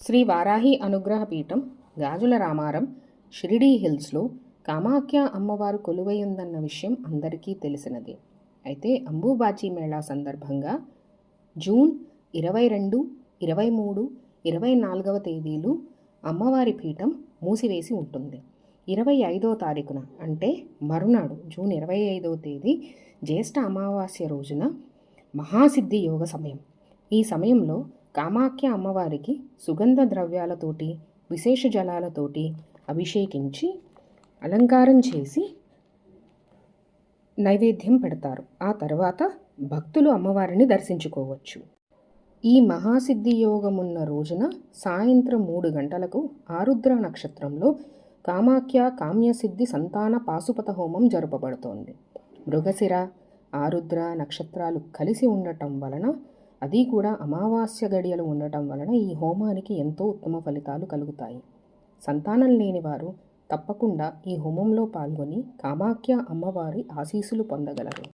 శ్రీ వారాహి అనుగ్రహ పీఠం గాజుల రామారం షిరిడీ హిల్స్లో కామాఖ్య అమ్మవారు కొలువై ఉందన్న విషయం అందరికీ తెలిసినదే. అయితే అంబుబాచి మేళా సందర్భంగా జూన్ ఇరవై రెండు ఇరవై మూడు ఇరవై నాలుగవ తేదీలు అమ్మవారి పీఠం మూసివేసి ఉంటుంది. ఇరవై ఐదవ తారీఖున అంటే మరునాడు జూన్ ఇరవై ఐదవ తేదీ జ్యేష్ఠ అమావాస్య రోజున మహాసిద్ధి యోగ సమయం. ఈ సమయంలో కామాఖ్య అమ్మవారికి సుగంధ ద్రవ్యాలతోటి విశేష జలాలతోటి అభిషేకించి అలంకారం చేసి నైవేద్యం పెడతారు. ఆ తర్వాత భక్తులు అమ్మవారిని దర్శించుకోవచ్చు. ఈ మహాసిద్ధి యోగమున్న రోజున సాయంత్రం మూడు గంటలకు ఆరుద్ర నక్షత్రంలో కామాఖ్య కామ్యసిద్ధి సంతాన పాశుపత హోమం జరపబడుతోంది. మృగశిర ఆరుద్ర నక్షత్రాలు కలిసి ఉండటం వలన అది కూడా అమావాస్య గడియలు ఉండటం వలన ఈ హోమానికి ఎంతో ఉత్తమ ఫలితాలు కలుగుతాయి. సంతానం లేని వారు తప్పకుండా ఈ హోమంలో పాల్గొని కామాఖ్య అమ్మవారి ఆశీస్సులు పొందగలరు.